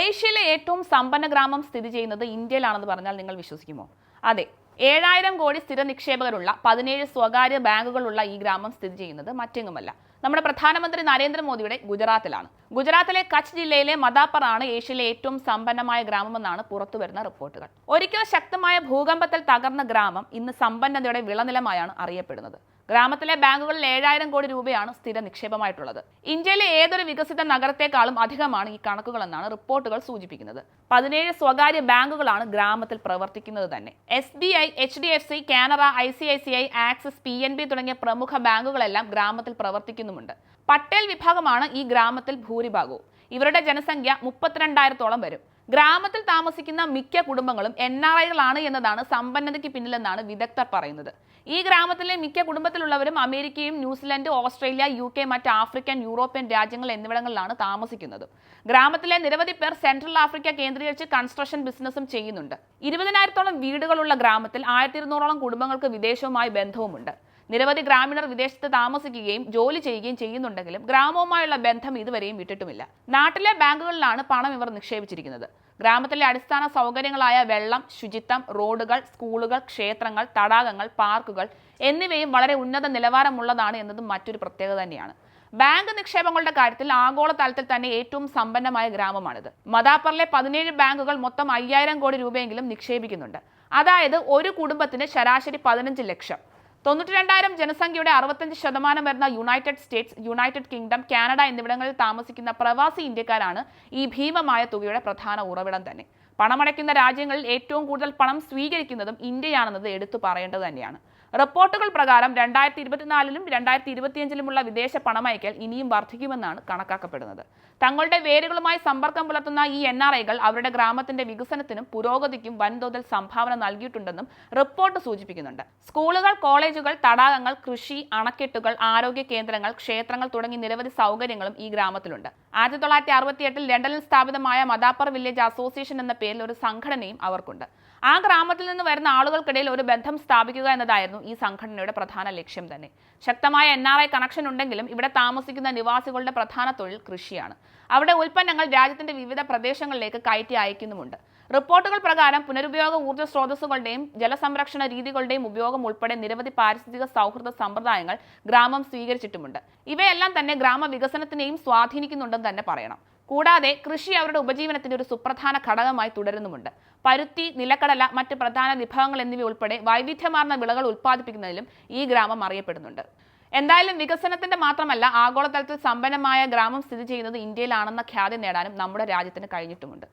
ഏഷ്യയിലെ ഏറ്റവും സമ്പന്ന ഗ്രാമം സ്ഥിതി ചെയ്യുന്നത് ഇന്ത്യയിലാണെന്ന് പറഞ്ഞാൽ നിങ്ങൾ വിശ്വസിക്കുമോ? അതെ ഏഴായിരം കോടി സ്ഥിര നിക്ഷേപകരുള്ള പതിനേഴ് സ്വകാര്യ ബാങ്കുകളുള്ള ഈ ഗ്രാമം സ്ഥിതി ചെയ്യുന്നത് മറ്റെങ്ങുമല്ല. നമ്മുടെ പ്രധാനമന്ത്രി നരേന്ദ്രമോദിയുടെ ഗുജറാത്തിലാണ്. ഗുജറാത്തിലെ കച്ച് ജില്ലയിലെ മദാപ്പർ ആണ് ഏഷ്യയിലെ ഏറ്റവും സമ്പന്നമായ ഗ്രാമമെന്നാണ് പുറത്തുവരുന്ന റിപ്പോർട്ടുകൾ. ഒരിക്കൽ ശക്തമായ ഭൂകമ്പത്തിൽ തകർന്ന ഗ്രാമം ഇന്ന് സമ്പന്നതയുടെ വിളനിലമായാണ് അറിയപ്പെടുന്നത്. ഗ്രാമത്തിലെ ബാങ്കുകളിൽ ഏഴായിരം കോടി രൂപയാണ് സ്ഥിര നിക്ഷേപമായിട്ടുള്ളത്. ഇന്ത്യയിലെ ഏതൊരു വികസിത നഗരത്തെക്കാളും അധികമാണ് ഈ കണക്കുകളെന്നാണ് റിപ്പോർട്ടുകൾ സൂചിപ്പിക്കുന്നത്. പതിനേഴ് സ്വകാര്യ ബാങ്കുകളാണ് ഗ്രാമത്തിൽ പ്രവർത്തിക്കുന്നത് തന്നെ. S B I H D F C Canara I C I C I Axis P N B തുടങ്ങിയ പ്രമുഖ ബാങ്കുകളെല്ലാം ഗ്രാമത്തിൽ പ്രവർത്തിക്കുന്നുമുണ്ട്. പട്ടേൽ വിഭാഗമാണ് ഈ ഗ്രാമത്തിൽ ഭൂരിഭാഗവും. ഇവരുടെ ജനസംഖ്യ മുപ്പത്തിരണ്ടായിരത്തോളം വരും. ഗ്രാമത്തിൽ താമസിക്കുന്ന മിക്ക കുടുംബങ്ങളും എൻ ആർ ഐകളാണ് എന്നതാണ് സമ്പന്നതയ്ക്ക് പിന്നിലെന്നാണ് വിദഗ്ധർ പറയുന്നത്. ഈ ഗ്രാമത്തിലെ മിക്ക കുടുംബത്തിലുള്ളവരും അമേരിക്കയും New Zealand Australia U K മറ്റ് ആഫ്രിക്കൻ യൂറോപ്യൻ രാജ്യങ്ങൾ എന്നിവിടങ്ങളിലാണ് താമസിക്കുന്നത്. ഗ്രാമത്തിലെ നിരവധി പേർ സെൻട്രൽ ആഫ്രിക്ക കേന്ദ്രീകരിച്ച് കൺസ്ട്രക്ഷൻ ബിസിനസ്സും ചെയ്യുന്നുണ്ട്. ഇരുപതിനായിരത്തോളം വീടുകളുള്ള ഗ്രാമത്തിൽ ആയിരത്തി ഇരുന്നൂറോളം കുടുംബങ്ങൾക്ക് വിദേശവുമായി ബന്ധവുമുണ്ട്. നിരവധി ഗ്രാമീണർ വിദേശത്ത് താമസിക്കുകയും ജോലി ചെയ്യുകയും ചെയ്യുന്നുണ്ടെങ്കിലും ഗ്രാമവുമായുള്ള ബന്ധം ഇതുവരെയും വിട്ടിട്ടുമില്ല. നാട്ടിലെ ബാങ്കുകളിലാണ് പണം ഇവർ നിക്ഷേപിച്ചിരിക്കുന്നത്. ഗ്രാമത്തിലെ അടിസ്ഥാന സൗകര്യങ്ങളായ വെള്ളം ശുചിത്വം റോഡുകൾ സ്കൂളുകൾ ക്ഷേത്രങ്ങൾ തടാകങ്ങൾ പാർക്കുകൾ എന്നിവയും വളരെ ഉന്നത നിലവാരമുള്ളതാണ് എന്നതും മറ്റൊരു പ്രത്യേകത തന്നെയാണ്. ബാങ്ക് നിക്ഷേപങ്ങളുടെ കാര്യത്തിൽ ആഗോള തലത്തിൽ തന്നെ ഏറ്റവും സമ്പന്നമായ ഗ്രാമമാണിത്. മദാപ്പറിലെ പതിനേഴ് ബാങ്കുകൾ മൊത്തം അയ്യായിരം കോടി രൂപയെങ്കിലും നിക്ഷേപിക്കുന്നുണ്ട്. അതായത് ഒരു കുടുംബത്തിന് ശരാശരി പതിനഞ്ച് ലക്ഷം. തൊണ്ണൂറ്റി രണ്ടായിരം ജനസംഖ്യയുടെ അറുപത്തഞ്ച് ശതമാനം വരുന്ന United States United Kingdom Canada എന്നിവിടങ്ങളിൽ താമസിക്കുന്ന പ്രവാസി ഇന്ത്യക്കാരാണ് ഈ ഭീമമായ തുകയുടെ പ്രധാന ഉറവിടം തന്നെ. പണമടയ്ക്കുന്ന രാജ്യങ്ങളിൽ ഏറ്റവും കൂടുതൽ പണം സ്വീകരിക്കുന്നതും ഇന്ത്യയാണെന്നത് എടുത്തു പറയേണ്ടത് തന്നെയാണ്. റിപ്പോർട്ടുകൾ പ്രകാരം രണ്ടായിരത്തി ഇരുപത്തിനാലിലും രണ്ടായിരത്തി ഇരുപത്തിയഞ്ചിലുമുള്ള വിദേശ പണമയക്കൽ ഇനിയും വർദ്ധിക്കുമെന്നാണ് കണക്കാക്കപ്പെടുന്നത്. തങ്ങളുടെ വേരുകളുമായി സമ്പർക്കം പുലർത്തുന്ന ഈ എൻ ആർ ഐകൾ അവരുടെ ഗ്രാമത്തിന്റെ വികസനത്തിനും പുരോഗതിക്കും വൻതോതിൽ സംഭാവന നൽകിയിട്ടുണ്ടെന്നും റിപ്പോർട്ട് സൂചിപ്പിക്കുന്നുണ്ട്. സ്കൂളുകൾ കോളേജുകൾ തടാകങ്ങൾ കൃഷി അണക്കെട്ടുകൾ ആരോഗ്യ കേന്ദ്രങ്ങൾ ക്ഷേത്രങ്ങൾ തുടങ്ങി നിരവധി സൗകര്യങ്ങളും ഈ ഗ്രാമത്തിലുണ്ട്. ആയിരത്തി തൊള്ളായിരത്തി അറുപത്തിയെട്ടിൽ ലണ്ടനിൽ സ്ഥാപിതമായ മദാപ്പർ വില്ലേജ് അസോസിയേഷൻ എന്ന പേരിൽ ഒരു സംഘടനയും അവർക്കുണ്ട്. ആ ഗ്രാമത്തിൽ നിന്ന് വരുന്ന ആളുകൾക്കിടയിൽ ഒരു ബന്ധം സ്ഥാപിക്കുക എന്നതായിരുന്നു ഈ സംഘടനയുടെ പ്രധാന ലക്ഷ്യം തന്നെ. ശക്തമായ എൻ ആർ ഐ കണക്ഷൻ ഉണ്ടെങ്കിലും ഇവിടെ താമസിക്കുന്ന നിവാസികളുടെ പ്രധാന തൊഴിൽ കൃഷിയാണ്. അവിടെ ഉൽപ്പന്നങ്ങൾ രാജ്യത്തിന്റെ വിവിധ പ്രദേശങ്ങളിലേക്ക് കയറ്റി അയക്കുന്നുമുണ്ട്. റിപ്പോർട്ടുകൾ പ്രകാരം പുനരുപയോഗ ഊർജ സ്രോതസ്സുകളുടെയും ജലസംരക്ഷണ രീതികളുടെയും ഉപയോഗം ഉൾപ്പെടെ നിരവധി പാരിസ്ഥിതിക സൗഹൃദ സമ്പ്രദായങ്ങൾ ഗ്രാമം സ്വീകരിച്ചിട്ടുമുണ്ട്. ഇവയെല്ലാം തന്നെ ഗ്രാമ വികസനത്തിനെയും സ്വാധീനിക്കുന്നുണ്ടെന്ന് തന്നെ പറയണം. കൂടാതെ കൃഷി അവരുടെ ഉപജീവനത്തിന്റെ ഒരു സുപ്രധാന ഘടകമായി തുടരുന്നുമുണ്ട്. പരുത്തി നിലക്കടല മറ്റ് പ്രധാന വിഭവങ്ങൾ എന്നിവ ഉൾപ്പെടെ വൈവിധ്യമാർന്ന വിളകൾ ഉൽപ്പാദിപ്പിക്കുന്നതിലും ഈ ഗ്രാമം അറിയപ്പെടുന്നുണ്ട്. എന്തായാലും വികസനത്തിന്റെ മാത്രമല്ല ആഗോളതലത്തിൽ സമ്പന്നമായ ഗ്രാമം സ്ഥിതി ചെയ്യുന്നത് ഇന്ത്യയിലാണെന്ന ഖ്യാതി നേടാനും നമ്മുടെ രാജ്യത്തിന് കഴിഞ്ഞിട്ടുമുണ്ട്.